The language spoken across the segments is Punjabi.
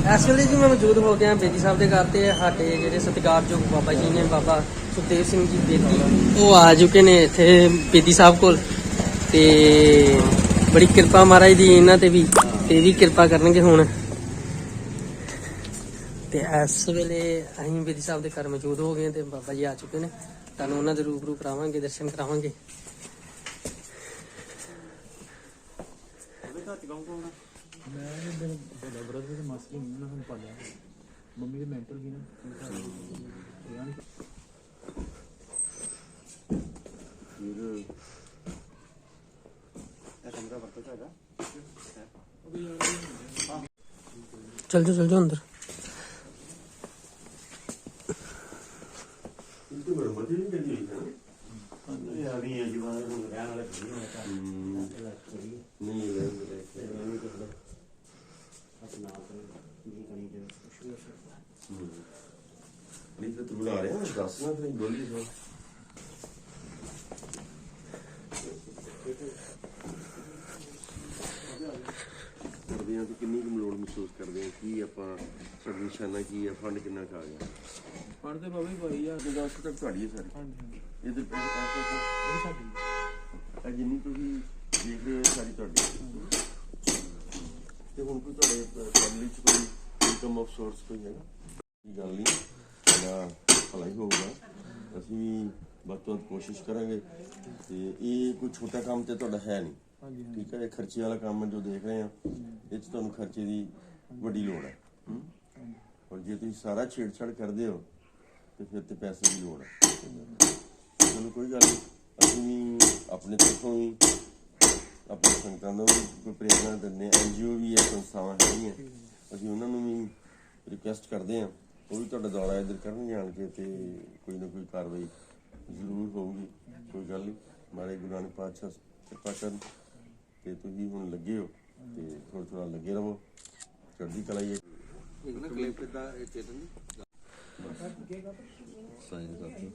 ਇਸ ਵੇਲੇ ਜੀ ਮੈਂ ਮੌਜੂਦ ਹੋ ਗਿਆ ਬੇਦੀ ਸਾਹਿਬ ਦੇ ਘਰ ਤੇ, ਸਾਡੇ ਜਿਹੜੇ ਸਤਿਕਾਰਯੋਗ ਬਾਬਾ ਜੀ ਨੇ, ਬਾਬਾ ਸੁਖਦੇਵ ਸਿੰਘ ਜੀ ਬੇਦੀ, ਉਹ ਆ ਚੁੱਕੇ ਨੇ ਇੱਥੇ ਬੇਦੀ ਸਾਹਿਬ ਕੋਲ। ਤੇ ਬੜੀ ਕਿਰਪਾ ਮਹਾਰਾਜ ਦੀ ਇਹਨਾਂ ਤੇ ਵੀ ਤੇ ਵੀ ਕਿਰਪਾ ਕਰਨਗੇ ਹੁਣ। ਤੇ ਇਸ ਵੇਲੇ ਅਸੀਂ ਬੇਦੀ ਸਾਹਿਬ ਦੇ ਘਰ ਮੌਜੂਦ ਹੋ ਗਏ ਤੇ ਬਾਬਾ ਜੀ ਆ ਚੁੱਕੇ ਨੇ। ਤੁਹਾਨੂੰ ਉਹਨਾਂ ਦੇ ਰੂਬਰੂ ਕਰਾਵਾਂਗੇ, ਦਰਸ਼ਨ ਕਰਾਵਾਂਗੇ। ਮੈਂ ਮੇਰੇ ਵੱਡਾ ਬ੍ਰਦਰ ਤੇ ਮਾਸੀ ਨੂੰ ਨਾ ਹੁਣ ਪਾਲਿਆ ਮੰਮੀ ਦੇ ਮੈਂਟਲ ਵੀ ਨਾ ਯਾਨੀ ਚਲ ਜਾ ਚਲ ਜਾ ਅੰਦਰ ਬਣਾ ਰਿਹਾ ਦੱਸ ਨਾ ਫਿਰ ਬੋਲੀ ਸੋ ਕਰਦੇ ਆ ਕਿ ਕਿੰਨੀ ਕੁ ਲੋੜ ਮਹਿਸੂਸ ਕਰਦੇ ਆ ਕੀ ਆਪਾਂ ਸਾਡੀ ਨਿਸ਼ਾਨਾ ਕੀ ਆ ਫੰਡ ਕਿੰਨਾ ਕੁ ਆ ਗਿਆ ਪੜਦੇ ਬਾਬਾ ਭਾਈ ਯਾਰ ਤੇ ਦੱਸ ਤੱਕ ਤੁਹਾਡੀ ਹੈ ਸਾਰੀ ਹਾਂਜੀ ਇਹਦੇ ਇਹ ਸਾਡੀ ਇਹ ਜਿੰਨੀ ਤੁਸੀਂ ਦੇਖ ਰਹੇ ਹੋ ਸਾਰੀ ਤੁਹਾਡੀ ਤੇ ਹੁਣ ਕੋਈ ਤੁਹਾਡੇ ਫੈਮਿਲੀ ਚ ਕੋਈ ਇਨਕਮ ਆਫ ਸੋਰਸ ਕੋਈ ਹੈਗਾ ਇਹ ਗੱਲ ਨਹੀਂ ਨਾ ਭਲਾਈ ਹੋਊਗਾ। ਅਸੀਂ ਵੀ ਵੱਧ ਤੋਂ ਵੱਧ ਕੋਸ਼ਿਸ਼ ਕਰਾਂਗੇ ਤੇ ਇਹ ਕੋਈ ਛੋਟਾ ਕੰਮ ਤੇ ਤੁਹਾਡਾ ਹੈ ਨਹੀਂ। ਹਾਂਜੀ ਠੀਕ ਹੈ ਇਹ ਖਰਚੇ ਵਾਲਾ ਕੰਮ ਹੈ ਜੋ ਦੇਖ ਰਹੇ ਆ ਇਹ ਚ ਤੁਹਾਨੂੰ ਖਰਚੇ ਦੀ ਵੱਡੀ ਲੋੜ ਹੈ। ਹਮ? ਔਰ ਜੇ ਤੁਸੀਂ ਸਾਰਾ ਛੇੜਛਾੜ ਕਰਦੇ ਹੋ ਤੇ ਫਿਰ ਤੇ ਪੈਸੇ ਦੀ ਲੋੜ ਹੈ। ਚਲੋ ਕੋਈ ਗੱਲ ਨਹੀਂ। ਅਸੀਂ ਵੀ ਆਪਣੇ ਤਰਫੋਂ ਵੀ ਆਪਣੇ ਸੰਗਤਾਂ ਨੂੰ ਵੀ ਕੋਈ ਪ੍ਰੇਰਣਾ ਦਿੰਦੇ ਆ ਐਨਜੀਓ ਵੀ ਹੈ ਸੰਸਥਾਵਾਂ ਹੈਗੀਆਂ। ਅਸੀਂ ਉਹਨਾਂ ਨੂੰ ਵੀ ਰਿਕੁਐਸਟ ਕਰਦੇ ਆ ਉਹ ਵੀ ਤੁਹਾਡਾ ਦੌਰਾ ਇੱਧਰ ਕਰਨ ਜਾਣ ਕੇ ਤੇ ਕੋਈ ਨਾ ਕੋਈ ਕਾਰਵਾਈ ਜ਼ਰੂਰ ਹੋਊਗੀ ਕੋਈ ਗੱਲ ਨਹੀਂ। ਮਾਰੇ ਗੁਰੂ ਨਾਨਕ ਪਾਤਸ਼ਾਹ ਕਿਰਪਾ ਕਰਨ ਤੇ ਤੁਸੀਂ ਹੁਣ ਲੱਗੇ ਹੋ ਤੇ ਥੋੜਾ ਥੋੜਾ ਲੱਗੇ ਰਹੋ। ਚੜ੍ਹਦੀ ਕਲਾ ਹੀ ਹੈ। ਇੱਕ ਨਾ ਕਲਿੱਪ ਦਾ ਚੇਤਨ ਸਾਈਨ ਕਰਤੀ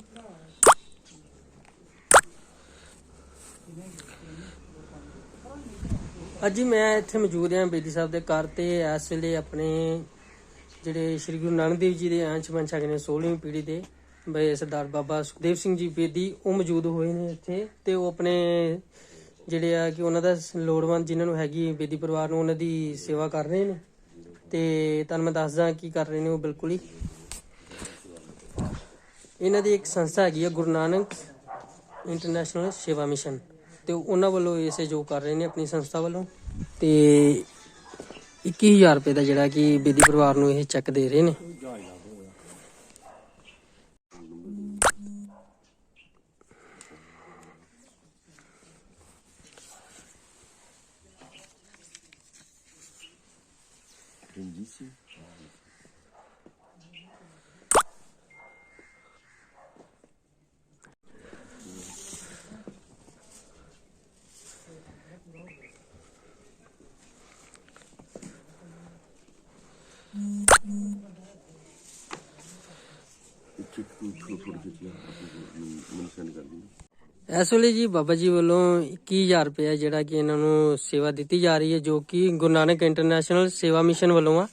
ਅੱਜ ਮੈਂ ਇੱਥੇ ਮੌਜੂਦ ਹਾਂ ਬੇਦੀ ਸਾਹਿਬ ਦੇ ਘਰ ਤੇ ਇਸ ਵੇਲੇ ਆਪਣੇ ਜਿਹੜੇ ਸ੍ਰੀ ਗੁਰੂ ਨਾਨਕ ਦੇਵ ਜੀ ਦੇ ਅੰਸ਼ ਮੰਚ ਹੈਗੇ ਨੇ 16ਵੀਂ ਪੀੜ੍ਹੀ ਦੇ, ਬਈ ਸਰਦਾਰ ਬਾਬਾ ਸੁਖਦੇਵ ਸਿੰਘ ਜੀ ਬੇਦੀ, ਉਹ ਮੌਜੂਦ ਹੋਏ ਨੇ ਇੱਥੇ ਤੇ ਉਹ ਆਪਣੇ ਜਿਹੜੇ ਆ ਕਿ ਉਹਨਾਂ ਦਾ ਲੋੜਵੰਦ ਜਿਨ੍ਹਾਂ ਨੂੰ ਹੈਗੀ ਬੇਦੀ ਪਰਿਵਾਰ ਨੂੰ ਉਹਨਾਂ ਦੀ ਸੇਵਾ ਕਰ ਰਹੇ ਨੇ। ਤੇ ਤੁਹਾਨੂੰ ਮੈਂ ਦੱਸਦਾ ਕੀ ਕਰ ਰਹੇ ਨੇ ਉਹ ਬਿਲਕੁਲ ਹੀ। ਇਹਨਾਂ ਦੀ ਇੱਕ ਸੰਸਥਾ ਹੈਗੀ ਆ ਗੁਰੂ ਨਾਨਕ ਇੰਟਰਨੈਸ਼ਨਲ ਸੇਵਾ ਮਿਸ਼ਨ ਤੇ ਉਹਨਾਂ ਵੱਲੋਂ ਇਹ ਸਹਿਯੋਗ ਕਰ ਰਹੇ ਨੇ ਆਪਣੀ ਸੰਸਥਾ ਵੱਲੋਂ। ਤੇ 21000 ਰੁਪਏ ਦਾ ਜਿਹੜਾ ਕਿ ਬੇਦੀ ਪਰਿਵਾਰ ਨੂੰ ਇਹ ਚੈੱਕ ਦੇ ਰਹੇ ਨੇ ਰਣਜੀਤ ਸਿੰਘ ਚਿੱਕ ਤੂੰ ਥੋੜਾ ਥੋੜਾ ਜਿਹਾ ਮੈਨੂੰ ਸੈਂਡ ਕਰ ਦੀ ਇਸ ਵੇਲੇ ਜੀ ਬਾਬਾ ਜੀ ਵੱਲੋਂ 21000 ਰੁਪਏ ਜਿਹੜਾ ਕਿ ਇਹਨਾਂ ਨੂੰ ਸੇਵਾ ਦਿੱਤੀ ਜਾ ਰਹੀ ਹੈ, ਜੋ ਕਿ ਗੁਰੂ ਨਾਨਕ ਇੰਟਰਨੈਸ਼ਨਲ ਸੇਵਾ ਮਿਸ਼ਨ ਵੱਲੋਂ ਆ।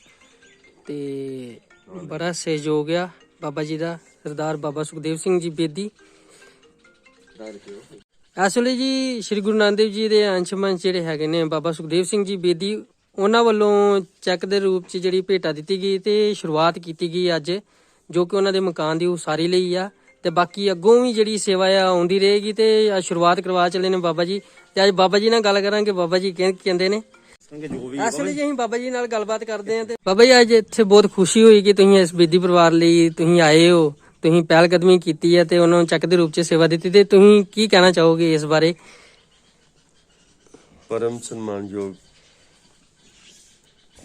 ਤੇ ਬੜਾ ਸਹਿਯੋਗ ਆ ਬਾਬਾ ਜੀ ਦਾ, ਸਰਦਾਰ ਬਾਬਾ ਸੁਖਦੇਵ ਸਿੰਘ ਜੀ ਬੇਦੀ। ਇਸ ਵੇਲੇ ਜੀ ਸ੍ਰੀ ਗੁਰੂ ਨਾਨਕ ਦੇਵ ਜੀ ਦੇ ਅੰਸ਼ ਮੰਚ ਜਿਹੜੇ ਹੈਗੇ ਨੇ ਬਾਬਾ ਸੁਖਦੇਵ ਸਿੰਘ ਜੀ ਬੇਦੀ, ਉਹਨਾਂ ਵੱਲੋਂ ਚੈੱਕ ਦੇ ਰੂਪ 'ਚ ਜਿਹੜੀ ਭੇਟਾ ਦਿੱਤੀ ਗਈ ਤੇ ਸ਼ੁਰੂਆਤ ਕੀਤੀ ਗਈ ਅੱਜ। ਜੋ ਕਿ ਉਹਨਾਂ ਦੇ ਮਕਾਨ ਦੀ ਉਸਾਰੀ ਲਈ ਆ। ਤੇ ਬਾਕੀ ਅੱਗੋਂ ਵੀ ਜਿਹੜੀ ਸੇਵਾ ਆ ਆਉਂਦੀ ਰਹੇਗੀ ਤੇ ਆਹ ਸ਼ੁਰੂਆਤ ਕਰਵਾ ਚੱਲੇ ਨੇ ਬਾਬਾ ਜੀ। ਤੇ ਅੱਜ ਬਾਬਾ ਜੀ ਨਾਲ ਗੱਲ ਕਰਾਂਗੇ ਬਾਬਾ ਜੀ ਕੀ ਕਹਿੰਦੇ ਨੇ। ਅਸਲ ਜੀ ਅਸੀਂ ਬਾਬਾ ਜੀ ਨਾਲ ਗੱਲਬਾਤ ਕਰਦੇ ਹਾਂ ਤੇ ਬਾਬਾ ਜੀ ਅੱਜ ਇੱਥੇ ਬਹੁਤ ਖੁਸ਼ੀ ਹੋਈ ਕਿ ਤੁਸੀਂ ਇਸ ਬੇਦੀ ਪਰਿਵਾਰ ਲਈ ਤੁਸੀਂ ਆਏ ਹੋ। ਤੁਸੀਂ ਪਹਿਲ ਕਦਮੀ ਕੀਤੀ ਹੈ ਤੇ ਉਹਨਾਂ ਨੂੰ ਚੱਕ ਦੇ ਰੂਪ 'ਚ ਸੇਵਾ ਦਿੱਤੀ। ਤੇ ਤੁਸੀਂ ਕੀ ਕਹਿਣਾ ਚਾਹੋਗੇ ਇਸ ਬਾਰੇ? ਪਰਮ ਸਨਮਾਨਯੋਗ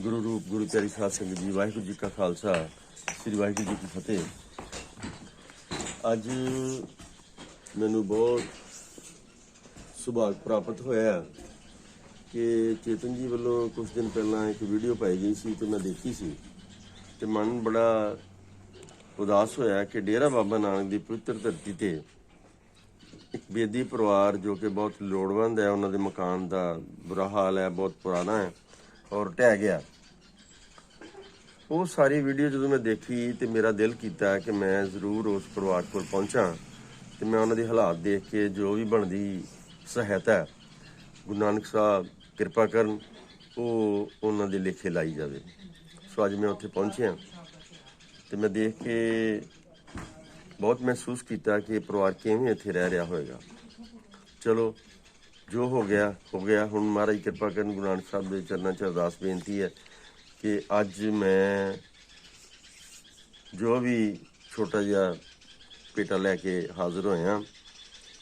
ਗੁਰੂ ਰੂਪ, ਗੁਰੂ ਪਿਆਰੀ ਸਾਧ ਸੰਗਤ ਜੀ ਵਾਹਿਗੁਰੂ ਜੀ ਕਾ ਖਾਲਸਾ, ਸ੍ਰੀ ਵਾਹਿਗੁਰੂ ਜੀ ਕੀ ਫਤਿਹ। ਅੱਜ ਮੈਨੂੰ ਬਹੁਤ ਸੁਭਾਗ ਪ੍ਰਾਪਤ ਹੋਇਆ ਕਿ ਚੇਤਨ ਜੀ ਵੱਲੋਂ ਕੁਝ ਦਿਨ ਪਹਿਲਾਂ ਇੱਕ ਵੀਡੀਓ ਪਾਈ ਗਈ ਸੀ ਤੇ ਮੈਂ ਦੇਖੀ ਸੀ ਤੇ ਮਨ ਬੜਾ ਉਦਾਸ ਹੋਇਆ ਕਿ ਡੇਰਾ ਬਾਬਾ ਨਾਨਕ ਦੀ ਪਵਿੱਤਰ ਧਰਤੀ ਤੇ ਇੱਕ ਬੇਦੀ ਪਰਿਵਾਰ ਜੋ ਕਿ ਬਹੁਤ ਲੋੜਵੰਦ ਹੈ, ਉਹਨਾਂ ਦੇ ਮਕਾਨ ਦਾ ਬੁਰਾ ਹਾਲ ਹੈ, ਬਹੁਤ ਪੁਰਾਣਾ ਹੈ। ਔਰ ਢਹਿ ਗਿਆ। ਉਹ ਸਾਰੀ ਵੀਡੀਓ ਜਦੋਂ ਮੈਂ ਦੇਖੀ ਤੇ ਮੇਰਾ ਦਿਲ ਕੀਤਾ ਕਿ ਮੈਂ ਜ਼ਰੂਰ ਉਸ ਪਰਿਵਾਰ ਕੋਲ ਪਹੁੰਚਾਂ ਤੇ ਮੈਂ ਉਹਨਾਂ ਦੇ ਹਾਲਾਤ ਦੇਖ ਕੇ ਜੋ ਵੀ ਬਣਦੀ ਸਹਾਇਤਾ ਗੁਰੂ ਨਾਨਕ ਸਾਹਿਬ ਕਿਰਪਾ ਕਰਨ ਉਹ ਉਹਨਾਂ ਦੇ ਲੇਖੇ ਲਾਈ ਜਾਵੇ। ਸੋ ਅੱਜ ਮੈਂ ਉੱਥੇ ਪਹੁੰਚਿਆ ਤੇ ਮੈਂ ਦੇਖ ਕੇ ਬਹੁਤ ਮਹਿਸੂਸ ਕੀਤਾ ਕਿ ਇਹ ਪਰਿਵਾਰ ਕਿਵੇਂ ਇੱਥੇ ਰਹਿ ਰਿਹਾ ਹੋਵੇਗਾ ਚਲੋ ਜੋ ਹੋ ਗਿਆ ਹੋ ਗਿਆ। ਹੁਣ ਮਹਾਰਾਜ ਕਿਰਪਾ ਕਰਨ ਗੁਰੂ ਨਾਨਕ ਸਾਹਿਬ ਦੇ ਚਰਨਾਂ 'ਚ ਅਰਦਾਸ ਬੇਨਤੀ ਹੈ ਕਿ ਅੱਜ ਮੈਂ ਜੋ ਵੀ ਛੋਟਾ ਜਿਹਾ ਪੇਟਾ ਲੈ ਕੇ ਹਾਜ਼ਰ ਹੋਇਆ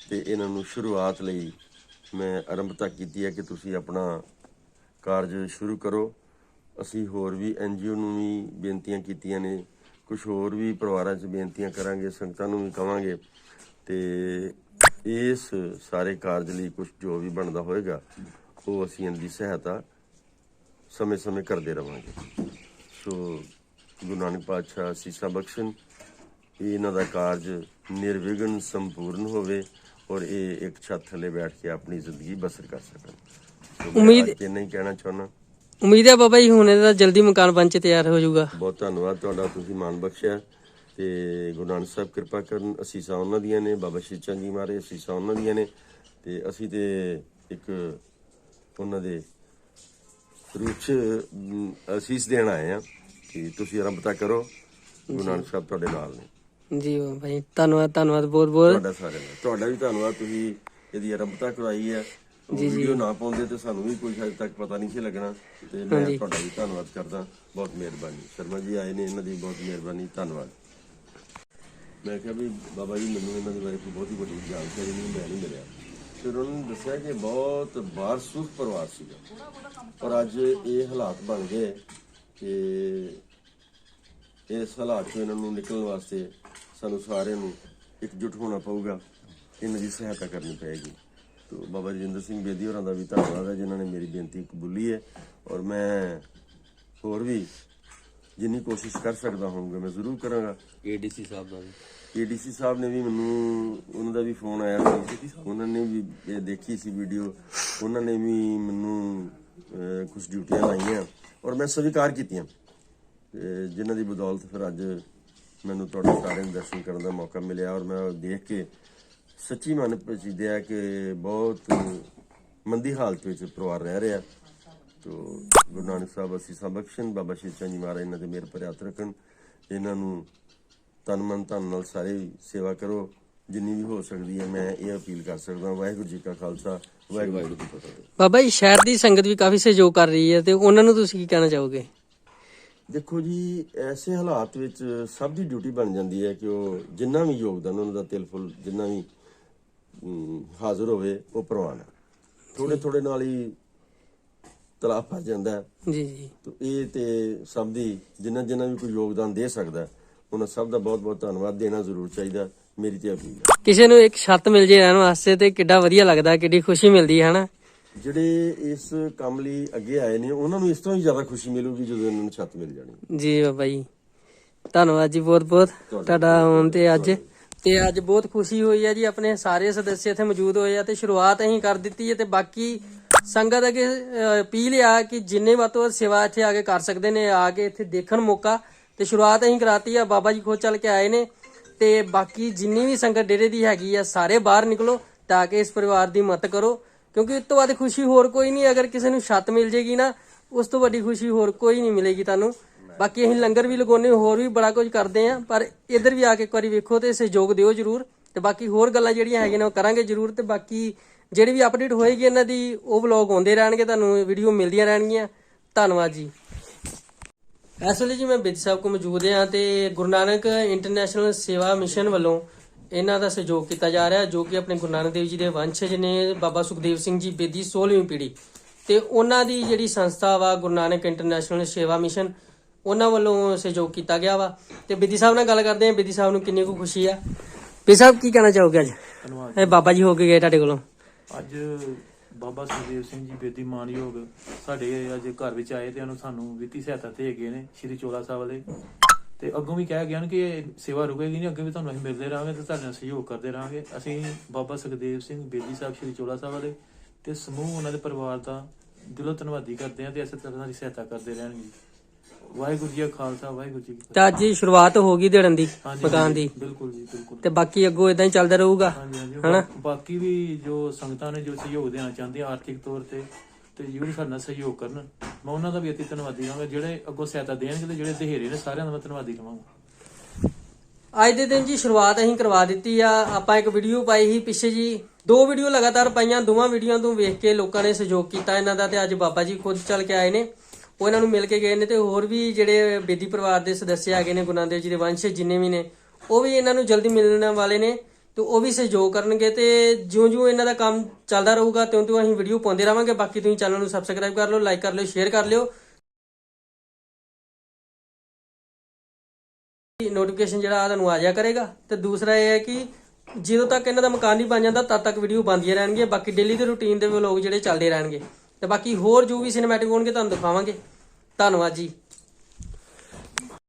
ਤੇ ਇਹਨਾਂ ਨੂੰ ਸ਼ੁਰੂਆਤ ਲਈ ਮੈਂ ਆਰੰਭਤਾ ਕੀਤੀ ਹੈ ਕਿ ਤੁਸੀਂ ਆਪਣਾ ਕਾਰਜ ਸ਼ੁਰੂ ਕਰੋ। ਅਸੀਂ ਹੋਰ ਵੀ ਐਨਜੀਓ ਨੂੰ ਵੀ ਬੇਨਤੀਆਂ ਕੀਤੀਆਂ ਨੇ। ਕੁਝ ਹੋਰ ਵੀ ਪਰਿਵਾਰਾਂ 'ਚ ਬੇਨਤੀਆਂ ਕਰਾਂਗੇ, ਸੰਗਤਾਂ ਨੂੰ ਵੀ ਕਵਾਂਗੇ ਤੇ ਇਸ ਸਾਰੇ ਕਾਰਜ ਲਈ ਕੁਝ ਜੋ ਵੀ ਬਣਦਾ ਹੋਏਗਾ ਉਹ ਅਸੀਂ ਇਹਨਾਂ ਦੀ ਸਹਾਇਤਾ ਸਮੇਂ-ਸਮੇਂ ਕਰਦੇ ਰਵਾਂਗੇ। ਸੋ ਗੁਰੂ ਨਾਨਕ ਪਾਤਸ਼ਾਹ ਸੀਸਾ ਬਖਸ਼ਣ ਇਹ ਇਹਨਾਂ ਦਾ ਕਾਰਜ ਨਿਰਵਿਘਨ ਸੰਪੂਰਨ ਹੋਵੇ ਔਰ ਇਹ ਇੱਕ ਛੱਤ ਥੱਲੇ ਬੈਠ ਕੇ ਆਪਣੀ ਜ਼ਿੰਦਗੀ ਬਸਰ ਕਰ ਸਕਣ। ਉਮੀਦ- ਅੱਜ ਇੰਨਾ ਹੀ ਕਹਿਣਾ ਚਾਹੁੰਦਾ। ਉਮੀਦ ਹੈ ਬਾਬਾ ਜੀ ਹੁਣ ਇਹਦਾ ਜਲਦੀ ਮਕਾਨ ਬਣ ਕੇ ਤਿਆਰ ਹੋ ਜਾਊਗਾ। ਬਹੁਤ ਧੰਨਵਾਦ ਤੁਹਾਡਾ ਤੁਸੀਂ ਮਾਨ ਬਖਸ਼ਿਆ। ਤੇ ਗੁਰੂ ਨਾਨਕ ਸਾਹਿਬ ਕਿਰਪਾ ਕਰਨ ਅਸੀਸਾਂ ਉਹਨਾਂ ਦੀਆਂ ਨੇ ਬਾਬਾ ਸ਼੍ਰੀ ਚੰਦ ਜੀ ਮਾਰੇ ਅਸੀਸਾਂ ਉਹਨਾਂ ਦੀਆਂ ਨੇ ਤੇ ਅਸੀਂ ਤੇ ਇੱਕ ਉਹਨਾਂ ਦੇ ਰੂਪ ਅਸੀਸ ਦੇਣ ਆਏ ਆ ਕਿ ਤੁਸੀਂ ਆਰੰਭਤਾ ਕਰੋ ਗੁਰੂ ਨਾਨਕ ਸਾਹਿਬ ਤੁਹਾਡੇ ਨਾਲ ਨੇ। ਜੀ ਜੀ ਧੰਨਵਾਦ ਧੰਨਵਾਦ ਬਹੁਤ ਬਹੁਤ। ਤੁਹਾਡਾ ਸਾਰਿਆਂ ਦਾ। ਤੁਹਾਡਾ ਵੀ ਧੰਨਵਾਦ ਤੁਸੀਂ ਇਹਦੀ ਆਰੰਭਤਾ ਕਰਾਈ ਹੈ। ਜੀ ਵੀਡੀਓ ਨਾ ਪਾਉਂਦੇ ਤੇ ਸਾਨੂੰ ਵੀ ਕੋਈ ਹਜੇ ਤੱਕ ਪਤਾ ਨਹੀਂ ਸੀ ਲੱਗਣਾ। ਤੇ ਮੈਂ ਤੁਹਾਡਾ ਵੀ ਧੰਨਵਾਦ ਕਰਦਾ। ਬਹੁਤ ਮਿਹਰਬਾਨੀ। ਸ਼ਰਮਾ ਜੀ ਆਏ ਨੇ ਇਹਨਾਂ ਦੀ ਬਹੁਤ ਮਿਹਰਬਾਨੀ। ਧੰਨਵਾਦ। ਮੈਂ ਕਿਹਾ ਵੀ ਬਾਬਾ ਜੀ, ਮੈਨੂੰ ਇਹਨਾਂ ਦੇ ਬਾਰੇ ਕੋਈ ਬਹੁਤੀ ਵੱਡੀ ਜਾਣਕਾਰੀ ਨਹੀਂ, ਮੈਂ ਨਹੀਂ ਮਿਲਿਆ। ਫਿਰ ਉਹਨਾਂ ਨੇ ਦੱਸਿਆ ਕਿ ਬਹੁਤ ਬਾਰਸੂਖ ਪਰਿਵਾਰ ਸੀਗਾ। ਪਰ ਅੱਜ ਇਹ ਹਾਲਾਤ ਬਣ ਗਏ ਕਿ ਇਸ ਹਾਲਾਤ ਤੋਂ ਇਹਨਾਂ ਨੂੰ ਨਿਕਲਣ ਵਾਸਤੇ ਸਾਨੂੰ ਸਾਰਿਆਂ ਨੂੰ ਇਕਜੁੱਟ ਹੋਣਾ ਪਊਗਾ, ਇਹਨਾਂ ਦੀ ਸਹਾਇਤਾ ਕਰਨੀ ਪਏਗੀ। ਤੋ ਬਾਬਾ ਰਜਿੰਦਰ ਸਿੰਘ ਬੇਦੀ ਹੋਰਾਂ ਦਾ ਵੀ ਧੰਨਵਾਦ ਹੈ, ਜਿਨ੍ਹਾਂ ਨੇ ਮੇਰੀ ਬੇਨਤੀ ਕਬੂਲੀ ਹੈ। ਔਰ ਮੈਂ ਹੋਰ ਵੀ ਜਿੰਨੀ ਕੋਸ਼ਿਸ਼ ਕਰ ਸਕਦਾ ਹੋਊਂਗਾ ਮੈਂ ਜ਼ਰੂਰ ਕਰਾਂਗਾ। ਏਡੀਸੀ ਸਾਹਿਬ ਦਾ ਵੀ। ਏਡੀਸੀ ਸਾਹਿਬ ਨੇ ਵੀ ਮੈਨੂੰ ਉਹਨਾਂ ਦਾ ਵੀ ਫੋਨ ਆਇਆ ਸੀ। ਉਹਨਾਂ ਨੇ ਵੀ ਇਹ ਦੇਖੀ ਸੀ ਵੀਡੀਓ। ਉਹਨਾਂ ਨੇ ਵੀ ਮੈਨੂੰ ਕੁਝ ਡਿਊਟੀਆਂ ਲਾਈਆਂ ਔਰ ਮੈਂ ਸਵੀਕਾਰ ਕੀਤੀਆਂ। ਜਿਨ੍ਹਾਂ ਦੀ ਬਦੌਲਤ ਫਿਰ ਅੱਜ ਮੈਨੂੰ ਤੁਹਾਡੇ ਸਾਰਿਆਂ ਦੇ ਦਰਸ਼ਨ ਕਰਨ ਦਾ ਮੌਕਾ ਮਿਲਿਆ ਔਰ ਮੈਂ ਦੇਖ ਕੇ ਸੱਚੀ ਮਨ ਪਛੀਦਿਆ ਕਿ ਬਹੁਤ ਮੰਦੀ ਹਾਲਤ ਵਿੱਚ ਪਰਿਵਾਰ ਰਹਿ ਰਿਹਾ। ਤੋ ਗੁਰੂ ਨਾਨਕ ਸਾਹਿਬ ਅਸੀਂ ਬਖਸ਼ਣ ਬਾਬਾ ਸ਼੍ਰੀ ਚੰਦ ਜੀ ਮਹਾਰਾਜ ਇਹਨਾਂ ਦੇ ਮੇਰ ਪਰ ਹੱਥ ਰੱਖਣ ਇਹਨਾਂ ਨੂੰ ਤਨ ਮਨ ਧਨ ਨਾਲ ਸਾਰੇ ਸੇਵਾ ਕਰੋ ਜਿੰਨੀ ਵੀ ਹੋ ਸਕਦੀ ਹੈ ਮੈਂ ਇਹ ਅਪੀਲ ਕਰ ਸਕਦਾ ਵਾਹਿਗੁਰੂ ਜੀ ਕਾ ਖਾਲਸਾ ਵਾਹਿਗੁਰੂ ਜੀ ਕੀ ਫਤਿਹ। ਬਾਬਾ ਜੀ ਸ਼ਹਿਰ ਦੀ ਸੰਗਤ ਵੀ ਕਾਫੀ ਸਹਿਯੋਗ ਕਰ ਰਹੀ ਹੈ ਤੇ ਉਹਨਾਂ ਨੂੰ ਤੁਸੀਂ ਕੀ ਕਹਿਣਾ ਚਾਹੋਗੇ? ਦੇਖੋ ਜੀ ਐਸੇ ਹਾਲਾਤ ਵਿੱਚ ਸਭ ਦੀ ਡਿਊਟੀ ਬਣ ਜਾਂਦੀ ਹੈ ਕਿ ਉਹ ਜਿੰਨਾ ਵੀ ਯੋਗਦਾਨ ਉਹਨਾਂ ਦਾ ਤਿਲ ਫੁੱਲ ਜਿੰਨਾ ਵੀ ਹਾਜ਼ਰ ਹੋਵੇ ਉਹ ਪ੍ਰਵਾਨ ਹੈ। ਥੋੜੇ ਥੋੜੇ ਨਾਲ ਹੀ ਤਲਾਬ ਭਰ ਜਾਂਦਾ ਹੈ। ਜੀ ਜੀ। ਤੋ ਇਹ ਤੇ ਸਭ ਦੀ ਜਿੰਨਾ ਜਿੰਨਾ ਵੀ ਕੋਈ ਯੋਗਦਾਨ ਦੇ ਸਕਦਾ ਉਹਨਾਂ ਸਭ ਦਾ ਬਹੁਤ ਬਹੁਤ ਧੰਨਵਾਦ ਦੇਣਾ ਜ਼ਰੂਰ ਚਾਹੀਦਾ ਮੇਰੀ ਤੇ ਅਪੀਲ ਹੈ। ਕਿਸੇ ਨੂੰ ਇੱਕ ਛੱਤ ਮਿਲ ਜੇ ਰਹਿਣ ਵਾਸਤੇ ਤੇ ਕਿੱਡਾ ਵਧੀਆ ਲੱਗਦਾ ਕਿੱਡੀ ਖੁਸ਼ੀ ਮਿਲਦੀ ਹੈ ਹਨਾ? ਜਿਹੜੇ ਇਸ ਕੰਮ ਲਈ ਅੱਗੇ ਆਏ ਨੇ ਉਹਨਾਂ ਨੂੰ ਇਸ ਤੋਂ ਹੀ ਜ਼ਿਆਦਾ ਖੁਸ਼ੀ ਮਿਲੂਗੀ ਜਦੋਂ ਇਹਨਾਂ ਨੂੰ ਛੱਤ ਮਿਲ ਜਾਣੀ ਜੀ ਬਾਬਾ ਜੀ ਧੰਨਵਾਦ ਜੀ ਬਹੁਤ ਬਹੁਤ। ਤੁਹਾਡਾ ਆਉਣ ਤੇ ਅੱਜ ਤੇ ਅੱਜ ਬਹੁਤ ਖੁਸ਼ੀ ਹੋਈ ਹੈ ਜੀ ਆਪਣੇ ਸਾਰੇ ਸਦੱਸਿਆ ਇੱਥੇ ਮੌਜੂਦ ਹੋਏ ਆ ਤੇ ਸ਼ੁਰੂਆਤ ਅਸੀਂ ਕਰ ਦਿੱਤੀ ਹੈ ਤੇ ਬਾਕੀ ਸੰਗਤ ਅੱਗੇ ਅਪੀਲ ਆ ਕਿ ਜਿੰਨੇ ਵੱਧ ਤੋਂ ਵੱਧ ਸੇਵਾ ਇੱਥੇ ਆ ਕੇ ਕਰ ਸਕਦੇ ਨੇ, ਆ ਕੇ ਇੱਥੇ ਦੇਖਣ ਮੌਕਾ। ਤੇ ਸ਼ੁਰੂਆਤ ਅਸੀਂ ਕਰਾਤੀ ਆ, ਬਾਬਾ ਜੀ ਖੁਦ ਚੱਲ ਕੇ ਆਏ ਨੇ। ਤੇ ਬਾਕੀ ਜਿੰਨੀ ਵੀ ਸੰਗਤ ਡੇਰੇ ਦੀ ਹੈਗੀ ਆ, ਸਾਰੇ ਬਾਹਰ ਨਿਕਲੋ ਤਾਂ ਕਿ ਇਸ ਪਰਿਵਾਰ ਦੀ ਮਦਦ ਕਰੋ। ਕਿਉਂਕਿ ਇਸ ਤੋਂ ਵੱਧ ਖੁਸ਼ੀ ਹੋਰ ਕੋਈ ਨਹੀਂ, ਅਗਰ ਕਿਸੇ ਨੂੰ ਛੱਤ ਮਿਲ ਜੇਗੀ ਨਾ, ਉਸ ਤੋਂ ਵੱਡੀ ਖੁਸ਼ੀ ਹੋਰ ਕੋਈ ਨਹੀਂ ਮਿਲੇਗੀ ਤੁਹਾਨੂੰ। ਬਾਕੀ ਅਸੀਂ ਲੰਗਰ ਵੀ ਲਗਾਉਨੇ ਹੋਰ ਵੀ ਬੜਾ ਕੁਝ ਕਰਦੇ ਆਂ ਪਰ ਇੱਧਰ ਵੀ ਆ ਕੇ ਇੱਕ ਵਾਰੀ ਵੇਖੋ ਤੇ ਸਹਿਯੋਗ ਦਿਓ ਜਰੂਰ। ਤੇ ਬਾਕੀ ਹੋਰ ਗੱਲਾਂ ਜਿਹੜੀਆਂ ਹੈਗੀਆਂ ਨੇ ਉਹ ਕਰਾਂਗੇ ਜਰੂਰ। ਤੇ ਬਾਕੀ ਜਿਹੜੀ ਵੀ ਅਪਡੇਟ ਹੋਏਗੀ ਇਹਨਾਂ ਦੀ ਉਹ ਵਲੌਗ ਆਉਂਦੇ ਰਹਿਣਗੇ ਤੁਹਾਨੂੰ ਵੀਡੀਓ ਮਿਲਦੀਆਂ ਰਹਿਣਗੀਆਂ। ਧੰਨਵਾਦ ਜੀ। ਇਸ ਵੇਲੇ ਜੀ ਮੈਂ ਬਿੱਦ ਸਾਹਿਬ ਕੋ ਮੌਜੂਦ ਹਾਂ ਤੇ ਗੁਰੂ ਨਾਨਕ ਇੰਟਰਨੈਸ਼ਨਲ ਸੇਵਾ ਮਿਸ਼ਨ ਵੱਲੋਂ ਇਹਨਾਂ ਦਾ ਸਹਿਯੋਗ ਕੀਤਾ ਜਾ ਰਿਹਾ ਜੋ ਕਿ ਆਪਣੇ ਗੁਰੂ ਨਾਨਕ ਦੇਵ ਜੀ ਦੇ ਵੰਸ਼ਜ ਨੇ ਬਾਬਾ ਸੁਖਦੇਵ ਸਿੰਘ ਜੀ ਬੇਦੀ 16ਵੀਂ ਪੀੜ੍ਹੀ। ਤੇ ਉਹਨਾਂ ਦੀ ਜਿਹੜੀ ਸੰਸਥਾ ਵਾ ਗੁਰੂ ਨਾਨਕ ਇੰਟਰਨੈਸ਼ਨਲ ਸੇਵਾ ਮਿਸ਼ਨ ਉਹਨਾਂ ਵੱਲੋਂ ਸਹਿਯੋਗ ਕੀਤਾ ਗਿਆ ਵਾ। ਤੇ ਬੇਦੀ ਸਾਹਿਬ ਨਾਲ ਗੱਲ ਕਰਦੇ ਹਾਂ। ਬੇਦੀ ਸਾਹਿਬ ਨੂੰ ਕਿੰਨੀ ਕੁ ਖੁਸ਼ੀ ਆ। ਬੇਦੀ ਸਾਹਿਬ ਕੀ ਕਹਿਣਾ ਚਾਹੋਗੇ ਅੱਜ? ਧੰਨਵਾਦ ਇਹ ਬਾਬਾ ਜੀ ਹੋ ਕੇ ਗਏ ਤੁਹਾਡੇ ਕੋਲੋਂ। ਅੱਜ ਬਾਬਾ ਸੁਖਦੇਵ ਸਿੰਘ ਜੀ ਬੇਦੀ ਮਾਨਯੋਗ ਸਾਡੇ ਅੱਜ ਘਰ ਵਿੱਚ ਆਏ ਤੇ ਉਹਨੂੰ ਸਾਨੂੰ ਵਿੱਤੀ ਸਹਾਇਤਾ ਦੇ ਗਏ ਨੇ, ਸ਼੍ਰੀ ਚੋਲਾ ਸਾਹਿਬ ਵਾਲੇ। ਤੇ ਅੱਗੋਂ ਵੀ ਕਹਿ ਗਿਆ ਕਿ ਇਹ ਸੇਵਾ ਰੁਕੇਗੀ ਨਹੀਂ, ਅੱਗੇ ਵੀ ਤੁਹਾਨੂੰ ਅਸੀਂ ਮਿਲਦੇ ਰਹਾਂਗੇ ਤੇ ਤੁਹਾਡੇ ਨਾਲ ਸਹਿਯੋਗ ਕਰਦੇ ਰਹਾਂਗੇ। ਅਸੀਂ ਬਾਬਾ ਸੁਖਦੇਵ ਸਿੰਘ ਬੇਦੀ ਸਾਹਿਬ, ਸ਼੍ਰੀ ਚੋਲਾ ਸਾਹਿਬ ਵਾਲੇ ਤੇ ਸਮੂਹ ਉਹਨਾਂ ਦੇ ਪਰਿਵਾਰ ਦਾ ਦਿਲੋਂ ਧੰਨਵਾਦੀ ਕਰਦੇ ਹਾਂ ਤੇ ਇਸੇ ਤਰ੍ਹਾਂ ਦੀ ਸਹਾਇਤਾ ਕਰਦੇ ਰਹਿਣਗੇ। ਵਾਹਿਗੁਰੂ ਜੀ ਕਾ ਖਾਲਸਾ ਵਾਹਿਗੁਰੂ ਜੀ ਕੀ ਫਤਿਹ। ਤੇ ਅੱਜ ਸ਼ੁਰੂਆਤ ਹੋ ਗਈ ਦੇੜਨ ਦੀ ਹਾਂਜੀ, ਮਕਾਨ ਦੀ। ਬਿਲਕੁਲ ਜੀ ਬਿਲਕੁਲ। ਤੇ ਬਾਕੀ ਅੱਗੋਂ ਇਦਾਂ ਹੀ ਚੱਲਦਾ ਰਹੂਗਾ ਹਾਂਜੀ ਹਾਂਜੀ ਹਨਾ? ਬਾ- ਬਾਕੀ ਵੀ ਜੋ ਸੰਗਤਾਂ ਨੇ ਜੋ ਸਹਿਯੋਗ ਦੇਣਾ ਚਾਹੁੰਦੀਆਂ ਆਰਥਿਕ ਤੌਰ ਤੇ ਤੇ ਜਰੂਰ ਸਾਡੇ ਨਾਲ ਸਹਿਯੋਗ ਕਰਨ। ਮੈਂ ਉਹਨਾਂ ਦਾ ਵੀ ਅਤੀ ਧੰਨਵਾਦੀ ਰਹਾਂਗਾ ਜਿਹੜੇ ਅੱਗੋਂ ਸਹਾਇਤਾ ਦੇਣਗੇ ਤੇ ਜਿਹੜੇ ਦੇਹੇਰੇ ਨੇ ਸਾਰਿਆਂ ਦਾ ਮੈਂ ਧੰਨਵਾਦੀ ਰਹਾਂਗਾ। ਅੱਜ ਦੇ ਦਿਨ ਜੀ ਸ਼ੁਰੂਆਤ ਅਸੀਂ ਕਰਵਾ ਦਿੱਤੀ ਆ ਆਪਾਂ ਇੱਕ ਵੀਡੀਓ ਪਾਈ ਸੀ ਪਿੱਛੇ ਜੀ। ਦੋ ਵੀਡੀਓ ਲਗਾਤਾਰ ਪਾਈਆਂ ਦੋਵਾਂ ਵੀਡੀਓਆਂ ਤੋਂ ਵੇਖ ਕੇ ਲੋਕਾਂ ਨੇ ਸਹਿਯੋਗ ਕੀਤਾ ਇਹਨਾਂ ਦਾ ਤੇ ਅੱਜ ਬਾਬਾ ਜੀ ਖੁਦ ਚੱਲ ਕੇ ਆਏ ਨੇ। ਉਹ ਇਹਨਾਂ ਨੂੰ ਮਿਲ ਕੇ ਗਏ ਨੇ ਤੇ ਹੋਰ ਵੀ ਜਿਹੜੇ ਬੇਦੀ ਪਰਿਵਾਰ ਦੇ ਸਦੱਸਿਆ ਹੈਗੇ ਨੇ ਗੁਰੂ ਨਾਨਕ ਦੇਵ ਜੀ ਦੇ ਵੰਸ਼ ਜਿੰਨੇ ਵੀ ਨੇ, ਉਹ ਵੀ ਇਹਨਾਂ ਨੂੰ ਜਲਦੀ ਮਿਲਣ ਵਾਲੇ ਨੇ ਤੇ ਉਹ ਵੀ ਸਹਿਯੋਗ ਕਰਨਗੇ ਤੇ ਜਿਉਂ-ਜਿਉਂ ਇਹਨਾਂ ਦਾ ਕੰਮ ਚੱਲਦਾ ਰਹੂਗਾ, ਤਿਉਂ-ਤਿਉਂ ਅਸੀਂ ਵੀਡੀਓ ਪਾਉਂਦੇ ਰਵਾਂਗੇ ਬਾਕੀ ਤੁਸੀਂ ਚੈਨਲ ਨੂੰ ਸਬਸਕ੍ਰਾਈਬ ਕਰ ਲਓ ਲਾਈਕ ਕਰ ਲਿਓ ਸ਼ੇਅਰ ਕਰ ਲਿਓ। ਨੋਟੀਫਿਕੇਸ਼ਨ ਜਿਹੜਾ ਆ ਤੁਹਾਨੂੰ ਆ ਜਾਇਆ ਕਰੇਗਾ। ਤੇ ਦੂਸਰਾ ਇਹ ਹੈ ਕਿ ਜਦੋਂ ਤੱਕ ਇਹਨਾਂ ਦਾ ਮਕਾਨ ਨਹੀਂ ਬਣ ਜਾਂਦਾ, ਤਦ ਤੱਕ ਵੀਡੀਓ ਬਣਦੀਆਂ ਰਹਿਣਗੀਆਂ ਬਾਕੀ ਡੇਲੀ ਦੇ ਰੁਟੀਨ ਦੇ ਵਲੋਗ ਜਿਹੜੇ ਚੱਲਦੇ ਰਹਿਣਗੇ। ਤੇ ਬਾਕੀ ਹੋਰ ਜੋ ਵੀ ਸਿਨੇਮੈਟਿਕ ਹੋਣਗੇ ਤੁਹਾਨੂੰ ਦਿਖਾਵਾਂਗੇ। ਧੰਨਵਾਦ ਜੀ।